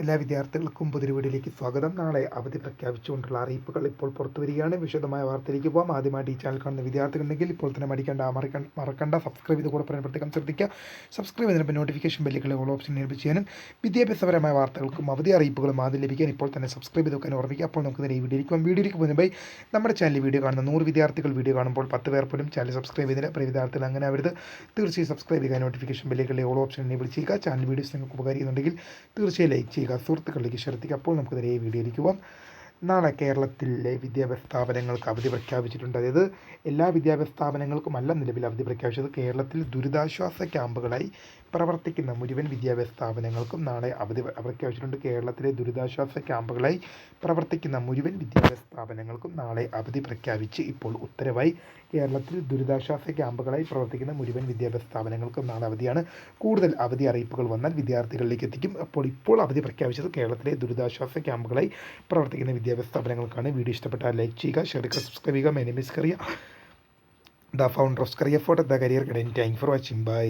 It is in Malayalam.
എല്ലാ വിദ്യാർത്ഥികൾക്കും പുതിയ വീഡിയോയിലേക്ക് സ്വാഗതം. നാളെ അവധി പ്രഖ്യാപിച്ചുകൊണ്ടുള്ള അറിയിപ്പുകൾ ഇപ്പോൾ പുറത്തു വരികയാണ്. വിശദമായ വാർത്തയിലേക്ക് പോകാം ആദ്യമായിട്ട് ഈ ചാനൽ കാണുന്ന വിദ്യാർത്ഥികളുണ്ടെങ്കിൽ ഇപ്പോൾ തന്നെ മടിക്കേണ്ട മറക്കണ്ട സബ്സ്ക്രൈബ് ചെയ്ത് കൂടെ പറയാൻ പ്രത്യേകം ശ്രദ്ധിക്കുക സബ്സ്ക്രൈബ് ചെയ്തതിനൊപ്പം നോട്ടിഫിക്കേഷൻ ബെല്ലുകളെ ഓൾ ഓപ്ഷൻ എനേബിൾ ചെയ്യാനും വിദ്യാഭ്യാസപരമായ വാർത്തകൾക്കും അവധി അറിയിപ്പുകളും ആദ്യം ലഭിക്കാൻ ഇപ്പോൾ തന്നെ സബ്സ്ക്രൈബ് ചെയ്ത് വെക്കാൻ ഓർമ്മിക്കുക. അപ്പോൾ നമുക്ക് നേരെ ഈ വീഡിയോയിലേക്ക് വീഡിയോയിലേക്ക് പോകുന്നതായി നമ്മുടെ ചാനൽ വീഡിയോ കാണുന്ന നൂറ് വിദ്യാർത്ഥികൾ വീഡിയോ കാണുമ്പോൾ പത്ത് പേർ പോലും ചാനൽ സബ്സ്ക്രൈബ് ചെയ്തില്ല പ്രിയ വിദ്യാർത്ഥികൾ അങ്ങനെ അവരുത് തീർച്ചയായും സബ്സ്ക്രൈബ് ചെയ്യുക നോട്ടിഫിക്കേഷൻ ബെല്ലുകളെ ഓൾ ഓപ്ഷൻ എനേബിൾ ചെയ്യുക. ചാനൽ വീഡിയോസ് നിങ്ങൾക്ക് ഉപകാരിക്കുന്നുണ്ടെങ്കിൽ തീർച്ചയായും ലൈക്ക് ചെയ്യുക. സുഹൃത്തുക്കളിലേക്ക് ശ്രദ്ധിക്കുക അപ്പോൾ നമുക്ക് നേരെ ഈ വീഡിയോയിലേക്ക് പോകാം. നാളെ കേരളത്തിലെ വിദ്യാഭ്യാസ സ്ഥാപനങ്ങൾക്ക് അവധി പ്രഖ്യാപിച്ചിട്ടുണ്ട് അതായത് എല്ലാ വിദ്യാഭ്യാസ സ്ഥാപനങ്ങൾക്കും അല്ല നിലവിൽ അവധി പ്രഖ്യാപിച്ചത് കേരളത്തിൽ ദുരിതാശ്വാസ ക്യാമ്പുകളായി പ്രവർത്തിക്കുന്ന മുഴുവൻ വിദ്യാഭ്യാസ സ്ഥാപനങ്ങൾക്കും നാളെ അവധി പ്രഖ്യാപിച്ചിട്ടുണ്ട്. കേരളത്തിലെ ദുരിതാശ്വാസ ക്യാമ്പുകളായി പ്രവർത്തിക്കുന്ന മുഴുവൻ വിദ്യാഭ്യാസ സ്ഥാപനങ്ങൾക്കും നാളെ അവധി പ്രഖ്യാപിച്ച് ഇപ്പോൾ ഉത്തരവായി കേരളത്തിൽ ദുരിതാശ്വാസ ക്യാമ്പുകളായി പ്രവർത്തിക്കുന്ന മുഴുവൻ വിദ്യാഭ്യാസ സ്ഥാപനങ്ങൾക്കും നാളെ അവധിയാണ്. കൂടുതൽ അവധി അറിയിപ്പുകൾ വന്നാൽ വിദ്യാർത്ഥികളിലേക്ക് എത്തിക്കും. അപ്പോൾ ഇപ്പോൾ അവധി പ്രഖ്യാപിച്ചത് കേരളത്തിലെ ദുരിതാശ്വാസ ക്യാമ്പുകളായി പ്രവർത്തിക്കുന്ന വിദ്യാഭ്യാസ സ്ഥാപനങ്ങൾക്കാണ് വീഡിയോ ഇഷ്ടപ്പെട്ടാൽ ലൈക്ക് ചെയ്യുക ഷെയർ ചെയ്യുക സബ്സ്ക്രൈബ് ചെയ്യുക my name is Kariya. The founder of Kariya photo the career guidance thank for watching bye